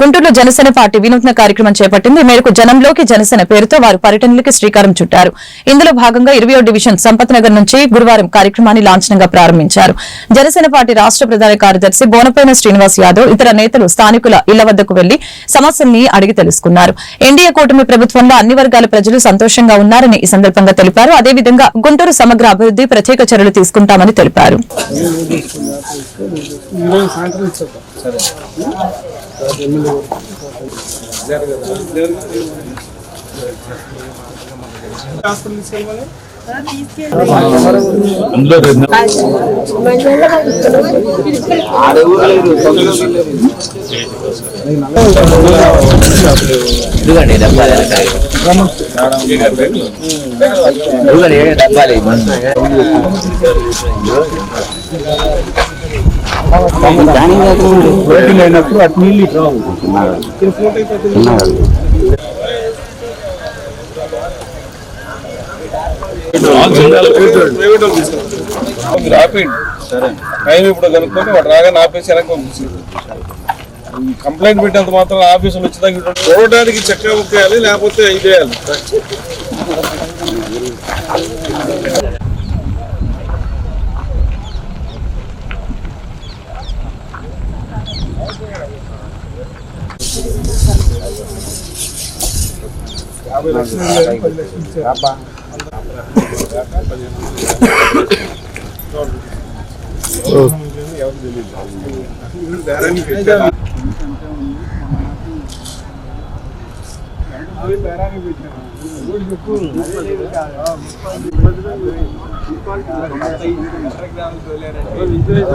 గుంటూరులో జనసేన పార్టీ వినూత్న కార్యక్రమం చేపట్టింది. మేరకు జనంలోకి జనసేన పేరుతో వారు పర్యటనలకి శ్రీకారం చుట్టారు. ఇందులో భాగంగా ఇరవయో డివిజన్ సంపత్ నగర్ నుంచి గురువారం కార్యక్రమాన్ని లాంఛనంగా ప్రారంభించారు. జనసేన పార్టీ రాష్ట్ర ప్రధాన కార్యదర్శి బోనపైన శ్రీనివాస్ యాదవ్ ఇతర నేతలు స్థానికుల ఇళ్ళ వద్దకు వెళ్ళి సమస్యల్ని అడిగి తెలుసుకున్నారు. ఎన్డీఏ కూటమి ప్రభుత్వంలో అన్ని వర్గాల ప్రజలు సంతోషంగా ఉన్నారని ఈ సందర్భంగా తెలిపారు. అదేవిధంగా గుంటూరు సమగ్ర అభివృద్ధి ప్రత్యేక చర్యలు తీసుకుంటామని తెలిపారు. ఈరోజు సాయంత్రం ఇచ్చేద్దాం సరే హాస్పిటల్ తీసుకెళ్ళమని ఇదిగోండి డబ్బాలు వెనకాల. డబ్బాలు ఇవి మందు. అటు నీళ్ళు రావు సరే టైం ఇప్పుడు కనుక్కొని వాడు రాగానే ఆపేసి వెనక్కి పంపించారు కంప్లైంట్ పెట్టేంత మాత్రం ఆఫీసులు వచ్చేదాకా చూడడానికి చక్కగా ముక్కేయాలి లేకపోతే ఇదేయాలి యాభై లక్షలు పది లక్షలు ఇచ్చారు. ఎవరు తెలియదు.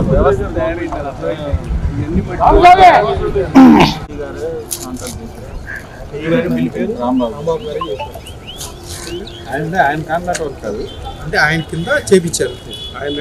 వ్యవస్థ తయారైంది. ఇవన్నీ రాంబాబు గారే చెప్పారు. ఆయన ఆయన కాంట్రాక్ట్ వర్క్ కాదు అంటే ఆయన కింద చేపించారు ఆయన